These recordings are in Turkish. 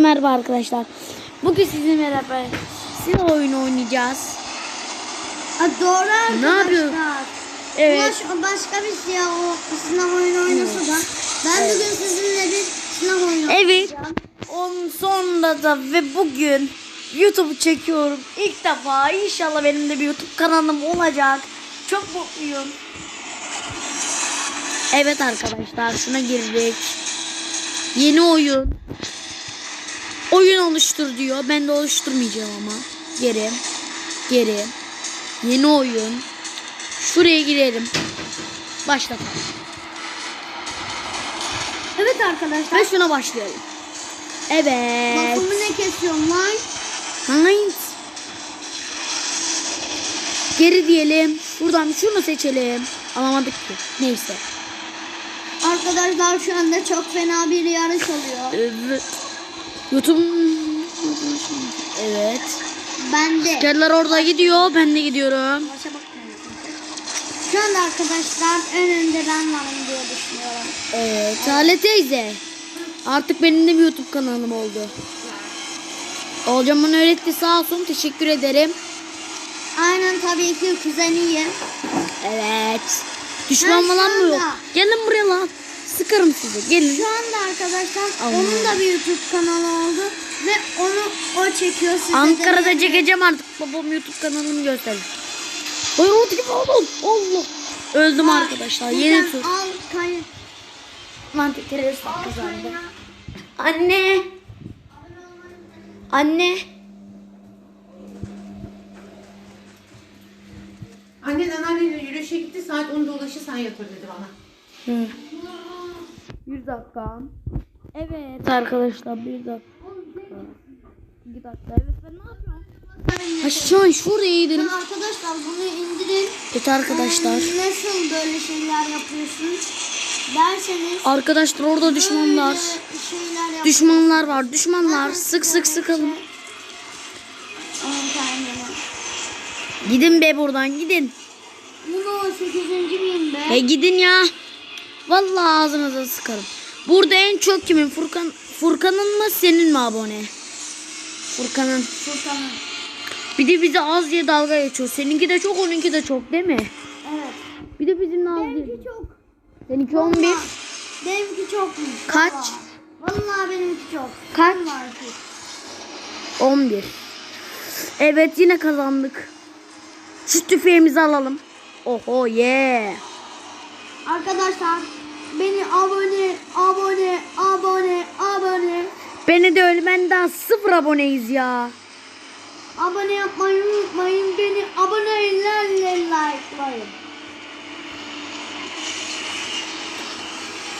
Merhaba arkadaşlar. Bugün sizinle beraber silah oyunu oynayacağız. Ha, doğru arkadaşlar. Ne yapıyor? Evet. Ulaş başka bir şey o sınav oyunu oynasa da ben bugün sizinle bir sınav oyunu Evet. Onun sonunda da ve bugün YouTube çekiyorum. İlk defa inşallah benim de bir YouTube kanalım olacak. Çok mutluyum. Evet arkadaşlar şuna girdik. Yeni oyun. Oyun oluştur diyor. Ben de oluşturmayacağım ama. Geri. Geri. Yeni oyun. Şuraya girelim. Başlatalım. Evet arkadaşlar. Ve şuna başlayalım. Evet. Bakımı ne kesiyorum lan? Heinz. Geri diyelim. Buradan şunu seçelim. Alamadık ki. Neyse. Arkadaşlar şu anda çok fena bir yarış oluyor. Evet. YouTube. Evet. Ben de. Askerler orada gidiyor. Ben de gidiyorum. Şu anda arkadaşlar en önde ben varım diye düşünüyorum. Evet. Hale teyze. Artık benim de bir YouTube kanalım oldu. Olcam bana öğretti sağ olsun. Teşekkür ederim. Aynen tabii ki kuzeniyim. Evet. Düşman falan mı yok? Gelin buraya lan. Sıkarım sizi. Gelin. Şu anda arkadaşlar Allah. onun da bir YouTube kanalı oldu ve onu o çekiyor size de Ankara'da beğenin. çekeceğim artık. Babam YouTube kanalımı gösterir. Ay o gibi oğlum. Allah. Öldüm Aa, arkadaşlar. Yeni tur. Al. Lan kazandı. Anne. Anne. Annen anneanneyle yürüyüşe gitti saat 10'da ulaşı sen yatır dedi bana. Hı. Bir dakika. Evet arkadaşlar bir dakika. Bir dakika. Evet ben ne yapıyorum? Ha şu an şuraya gidelim. Arkadaşlar bunu indirin. Evet arkadaşlar. Ee, Nasıl böyle şeyler yapıyorsunuz derseniz Arkadaşlar orada düşmanlar. Düşmanlar var. Düşmanlar. Sık sık sıkalım. Kendine. Gidin be buradan gidin. Bunu 8. miyim be? E gidin ya. Vallahi ağzınıza sıkarım. Burada en çok kimin? Furkan Furkan'ın mı senin mi abone? Furkan'ın. Sultanım. Bir de bize az diye dalga geçiyor. Seninki de çok, onunki de çok değil mi? Evet. Bir de bizimle az diye. Benimki çok. Seninki 11. Vallahi Benimki çokmuş. Kaç? Vallahi. Vallahi benimki çok. Kaç? Vallahi çok. 11. Evet yine kazandık. Şu tüfeğimizi alalım. Oho yeah. Arkadaşlar beni abone, abone, abone, abone, Beni de öyle ben daha sıfır aboneyiz ya. abone yapmayı unutmayın. Beni abonelerle likelayın.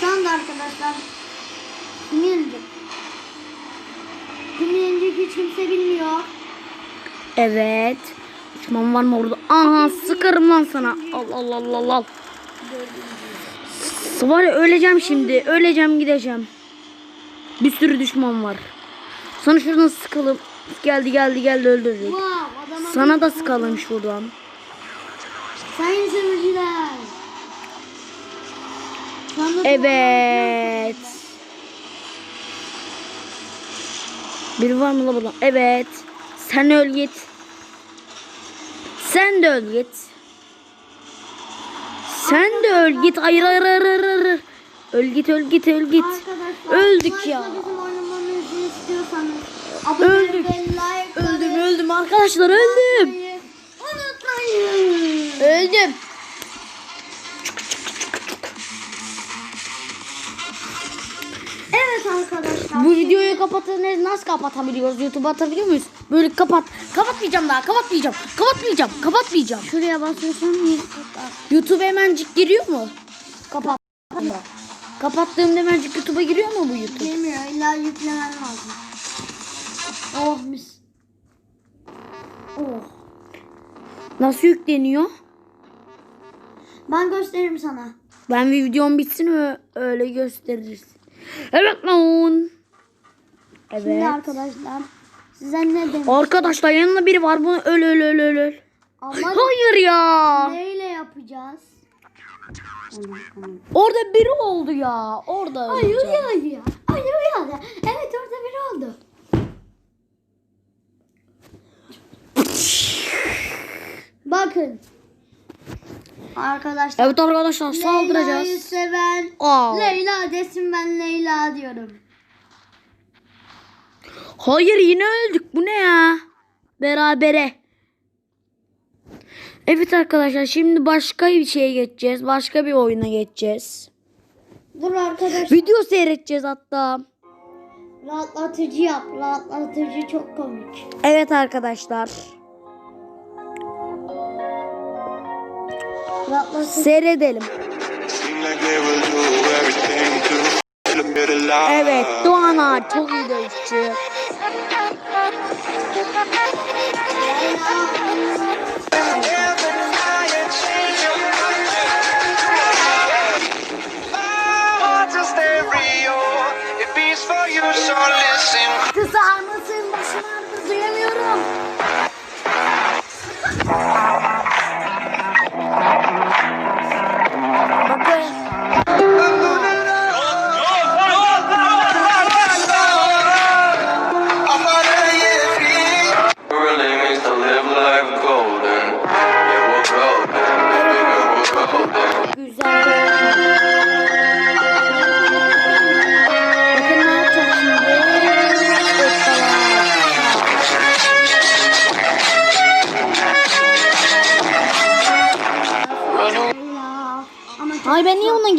Şu anda arkadaşlar? Kim yenecek hiç kimse bilmiyor. Evet. Düşman var mı orada? Aha sıkarım lan sana. Al al al al al. Var ya öleceğim şimdi. Öleceğim gideceğim. Bir sürü düşman var. Sana şuradan sıkalım. Geldi geldi geldi. Wow, adama Sana da sıkalım şuradan. Sayın anda Evet. Biri var mı la burada? Evet. Sen öl git. Sen de öl git. Sen de öl git. Hayır hayır hayır hayır. hayır. Öl git öl git öl git. Arkadaşlar, Öldük ya. Öldük. Öldüm öldüm arkadaşlar öldüm. Unutmayın. Öldüm. Evet arkadaşlar. Bu videoyu kapatın nasıl kapatabiliyoruz? YouTube'a atabiliyor muyuz? Böyle kapat. Kapatmayacağım daha. Kapatmayacağım. Kapatmayacağım. Kapatmayacağım. Şuraya basıyorsun. YouTube hemencik giriyor mu? Kapat. Kapattığımda hemencik YouTube'a giriyor mu bu YouTube? Gelmiyor. İlla yüklemen lazım. Oh mis. Oh. Nasıl yükleniyor? Ben gösteririm sana. Ben videom bitsin öyle gösterirsin. Evet lan. Şimdi Evet. arkadaşlar size ne demek? Arkadaşlar yanında biri var. Bunu öl öl öl öl öl. Ama Hayır ya. neyle yapacağız. Orada biri oldu ya. Orada Ay öleceğim. ya. Ay uyuyor ya. Evet orada biri oldu. Bakın. Arkadaşlar. Evet arkadaşlar saldıracağız. Leyla'yı seven Aa. Leyla desin ben Leyla diyorum. Hayır yine öldük. Bu ne ya? Berabere. Evet arkadaşlar şimdi başka bir şeye geçeceğiz. Başka bir oyuna geçeceğiz. Dur arkadaş. Video seyredeceğiz hatta. Rahatlatıcı yap. Rahatlatıcı çok komik. Evet arkadaşlar. Rahatlatıcı. Seyredelim. Evet Doğan Ağa çok iyi dövüşçü.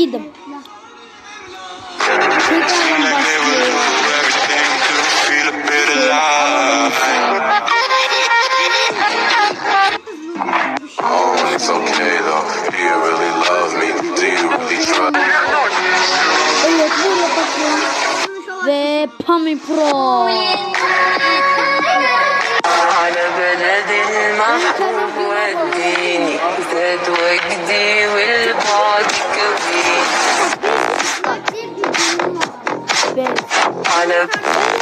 iyiydim. Tekrardan Evet böyle bakıyorum. Ve Pami Pro. زاد China.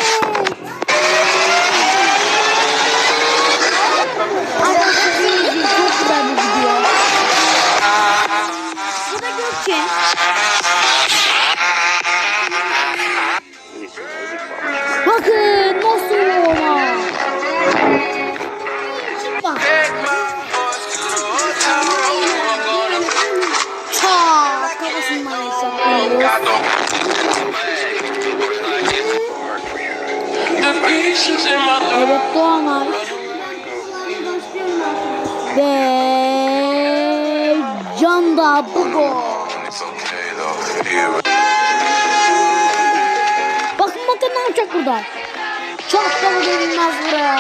Evet Doğan abi. Ve Can da bu. Bakın bakın ne yapacak burada. Çok da görünmez buraya.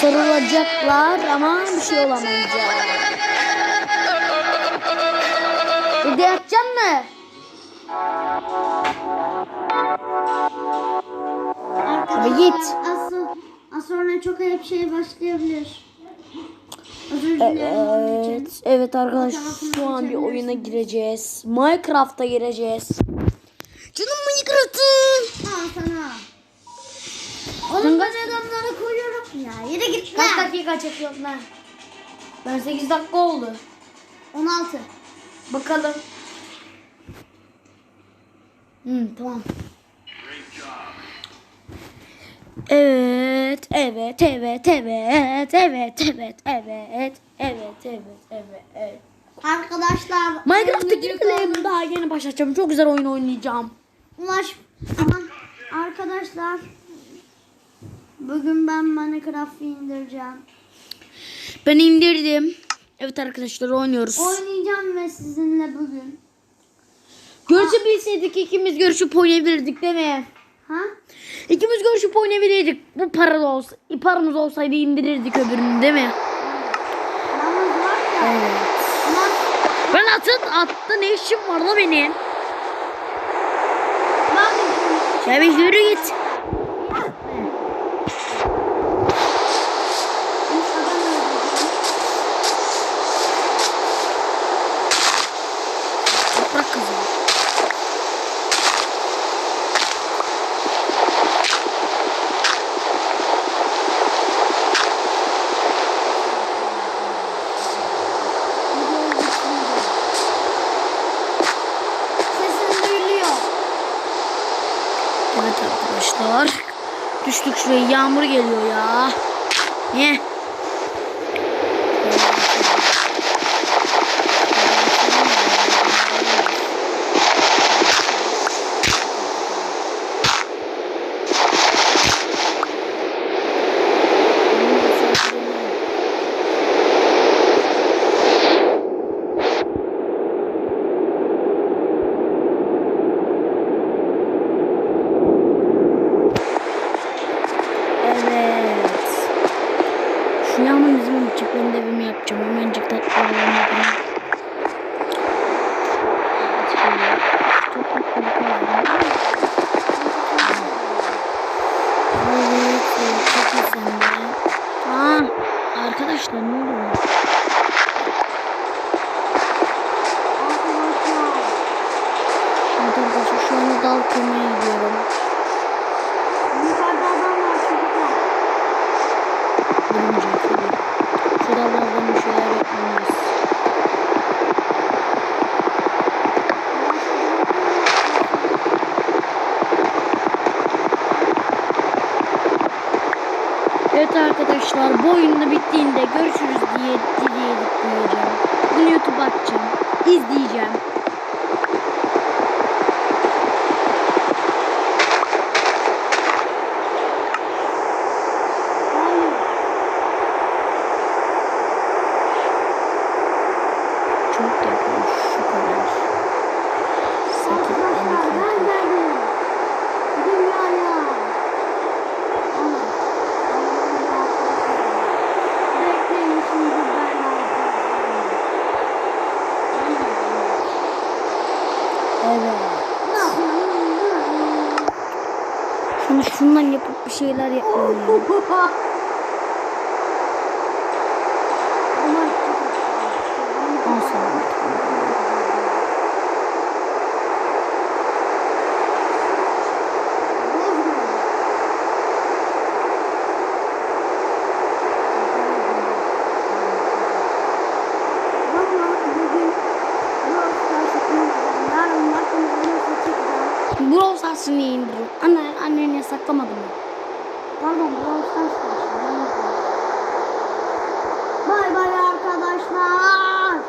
Sarılacaklar ama bir şey olamayacak. Dede yatacak mı? Arkadaşlar git. Asıl, az sonra çok ayıp şey başlayabilir. Özür dilerim onun için. Evet, evet arkadaşlar şu an bir oyuna gireceğiz. Minecraft'a gireceğiz. Canım Minecraft'ım. Al sana. Oğlum ben adamlara koyuyorum ya. Yere git Kaç dakika çekiyorum ben? Ben 8 dakika oldu. 16. Bakalım. Hmm, tamam. Evet, evet, evet, evet, evet, evet, evet, evet, evet, evet. Arkadaşlar. Minecraft'a video girelim. Daha yeni başlayacağım. Çok güzel oyun oynayacağım. Ulaş. Aman. Arkadaşlar. Bugün ben Minecraft'ı indireceğim. Ben indirdim. Evet arkadaşlar oynuyoruz. Oynayacağım ve sizinle bugün. Görüşebilseydik ikimiz görüşüp oynayabilirdik değil mi? Ha? İkimiz görüşüp oynayabilirdik. Bu paralı olsa, paramız olsaydı indirirdik öbürünü değil mi? Yalnız var ya. Evet. Ben atın atta ne işim var da benim? ben Ya bir yürü git. Arkadaşlar. Düştük şuraya yağmur geliyor ya. Heh. Evet. Şunu ama yüzümü bıçak ben de evimi yapacağım. Hemencik tatlı olanı yapayım. Evet, evet, çok iyi sen de. Aa, arkadaşlar ne oluyor? Evet arkadaşlar bu oyunda bittiğinde görüşürüz diye dileyerek diyeceğim. Bunu YouTube'a atacağım. İzleyeceğim. Çok yakın şu kadar. Sakın Arkadaşlar ben elini geldim. Dünyaya. Ama. Bekleyin şimdi ben Evet. Ne yapıyorum? Şimdi şundan yapıp bir şeyler yapmalıyım. Brawl Stars'ını indir. Anne, annen yasaklamadı mı? Pardon, Brawl Stars Bay bay arkadaşlar.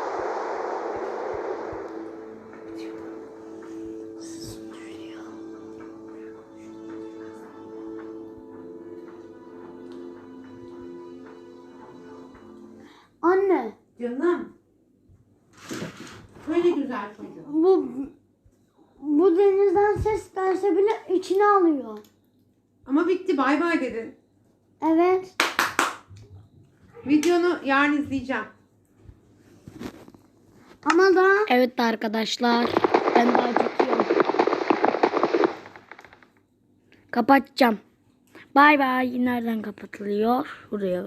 Anne, Canım. Böyle güzel çocuğum. bu bu denizden ses gelse bile içine alıyor. Ama bitti bay bay dedin. Evet. Videonu yarın izleyeceğim. Ama da Evet arkadaşlar. Ben daha çekiyorum. Kapatacağım. Bay bay. Nereden kapatılıyor? Şuraya.